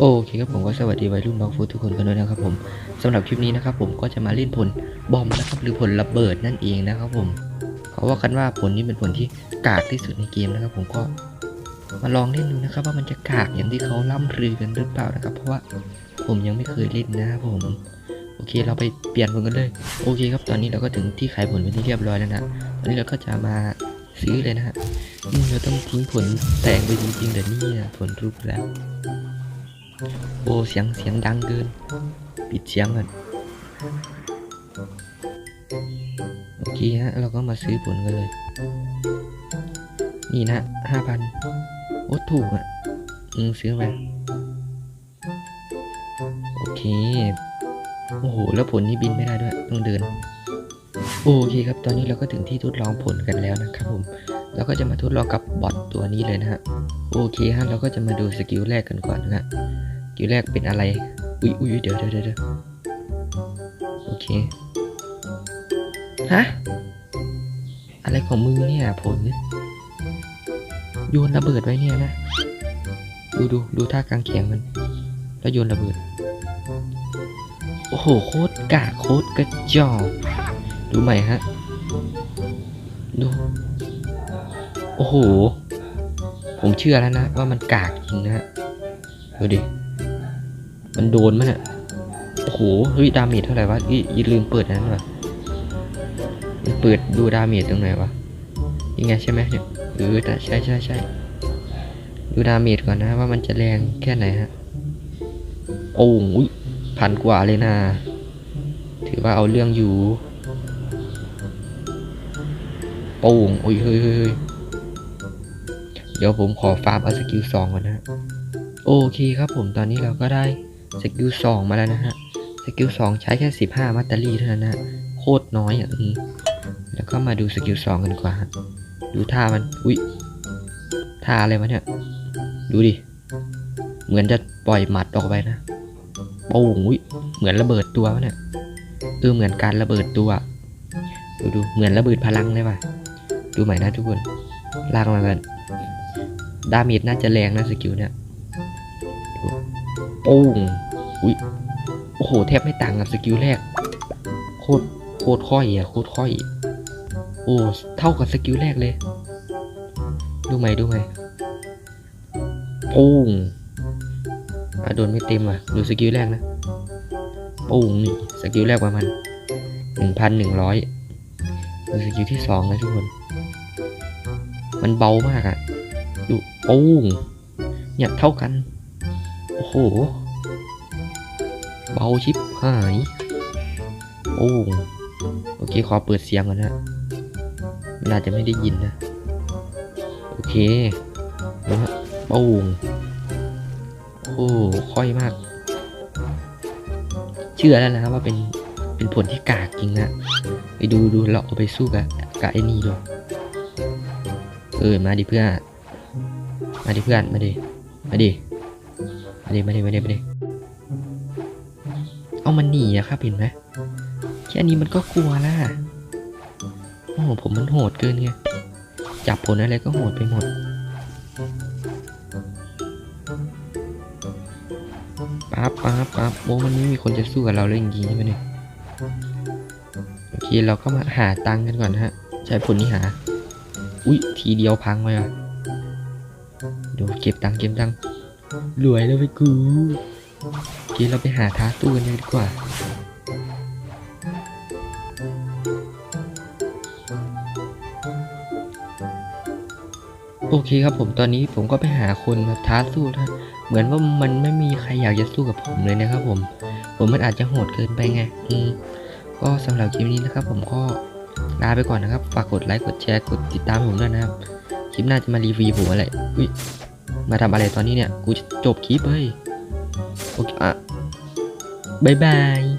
โอเคครับผมก็สวัสดีวัยรุ่นบางฟูทุกคนกันด้วยนะครับผมสำหรับคลิปนี้นะครับผมก็จะมาเล่นผลบอมนะครับหรือผลระเบิดนั่นเองนะครับผมเขาว่ากันว่าผลนี้เป็นผลที่กากที่สุดในเกมนะครับ ผมก็มาลองเล่นดูนะครับ ว่ามันจะกากอย่างที่เขาล่ำลือกันหรือเปล่านะครับ เพราะว่าผมยังไม่เคยเล่นนะครับผมโอเคเราไปเปลี่ยนผลกันเลยโอเคครับตอนนี้เราก็ถึงที่ขายผลเป็นที่เรียบร้อยแล้วนะตอนนี้เราก็จะมาซื้อเลยนะฮะเราต้องทิ้งผลแตงไปจริงๆเดี๋ยวนี้ผลรูปแล้ว โอ้เสียงเสียงดังเกิน ปิดเสียงก่อนโอเคฮะ เราก็มาซื้อผลกันเลย นี่นะห้าพันโอ้ถูกอะอืมซื้อมาโอเค โอ้โห แล้วผลนี้บินไม่ได้ด้วย ต้องเดิน โอเคครับ ตอนนี้เราก็ถึงที่ทดลองผลกันแล้วนะครับผมเราก็จะมาทดลองกับบอทตัวนี้เลยนะฮะ โอเคฮะ เราก็จะมาดูสกิลแรกกันก่อนนะฮะ สกิลแรกเป็นอะไร อุ้ยอุ้ยเดี๋ยวเดี๋ยวเดี๋ยวเดี๋ยวโอเค ฮะ อะไรของมึงเนี่ยผล โยนระเบิดไว้เนี่ยนะ ดูดูดูท่ากางเขนมัน แล้วโยนระเบิด โอ้โห โคตรกากโคตรกระจอกดูใหม่ฮะ ดู โอ้โห ผมเชื่อแล้วนะ ว่ามันกากจริงนะฮะ ดูดิ มันโดนมั้ยเนี่ยโอ้โหเฮ้ยดาเมจเท่าไหร่วะอีอย่ลืมเปิดนั้นว่ะมันเปิดดูดาเมจตรงไหนวะยังไงใช่ไหมเนี่ยเออใช่ใช่ใช่ดูดาเมจก่อนนะว่ามันจะแรงแค่ไหนฮะโอ้ยพันกว่าเลยนะ ถือว่าเอาเรื่องอยู่โป่งโอ้ยเฮ้ยเฮ้ยเฮ้ยเดี๋ยวผมขอฟาร์มเอาสกิลสองก่อนนะ โอเคครับผมตอนนี้เราก็ได้ สกิลสองมาแล้วนะฮะ สกิลสองใช้แค่สิบห้ามัตเตอรี่เท่านั้นนะฮะโคตรน้อยอะอืมแล้วก็มาดูสกิลสองกันดีกว่าฮะดูท่ามัน อุ้ยท่าอะไรวะเนี่ย ดูดิ เหมือนจะปล่อยหมัดออกไปนะโป้งอุ้ยเหมือนระเบิดตัววะเนี่ยเออเหมือนการระเบิดตัวดูดูเหมือนระเบิดพลังเลยว่ะ ดูใหม่นะทุกคนลากมากันดาเมจน่าจะแรงนะสกิลเนี่ยโป้ง อุ้ยโอ้โห แทบไม่ต่างกับสกิลแรก โคตรโคตรค่อยอะโคตรค่อย โอ้เท่ากับสกิลแรกเลย ดูไหมดูไหมโป้งอะโดนไม่เต็มอะ ดูสกิลแรกนะโป้งนี่สกิลแรกประมาณหนึ่งพันหนึ่งร้อยดูสกิลที่สองนะทุกคน มันเบามากอะ ดูโป้งเนี่ยเท่ากัน โอ้โห เบาชิบหาย โอ้โอเค ขอเปิดเสียงก่อนนะมันอาจจะไม่ได้ยินนะ โอเคแล้วนะโป้งโอ้ค่อยมาก เชื่อแล้วนะว่าเป็นเป็นผลที่กากจริงนะไปดูดูเราเอาไปสู้กับกับไอ้นี่ดูเออมาดิเพื่อนมาดิเพื่อนมาดิมาดิมาดิมาดิมาดิมาดิ เอามันหนีอะครับเห็นไหมแค่นี้มันก็กลัวละโอ้ผมมันโหดเกินไงจับผลอะไรก็โหดไปหมด ปั๊บปั๊บปั๊บโอ้มันไม่มีคนจะสู้กับเราเลยจริงๆใช่ไหมเนี่ยโอเคเราก็มาหาตังค์กันก่อนนะฮะ ใช้ผลนี้หา อุ๊ย ทีเดียวพังเลยอะดี๋ยวเก็บตังค์เก็บตังค์รวยแล้วไปกู โอเคเราไปหาท้าตู้กันดีกว่า โอเคครับผมตอนนี้ผมก็ไปหาคนมาท้าสู้นะเหมือนว่ามันไม่มีใครอยากจะสู้กับผมเลยนะครับผม ผมมันอาจจะโหดเกินไปไง อืม ก็สำหรับคลิปนี้นะครับ ผมก็ลาไปก่อนนะครับ ฝากกดไลค์ กดแชร์ กดติดตามผมด้วยนะครับ คลิปหน้าจะมารีวิวผมอะไร อุ้ย มาทำอะไรตอนนี้เนี่ย กูจะจบคลิปเฮ้ย โอเคอะบายบาย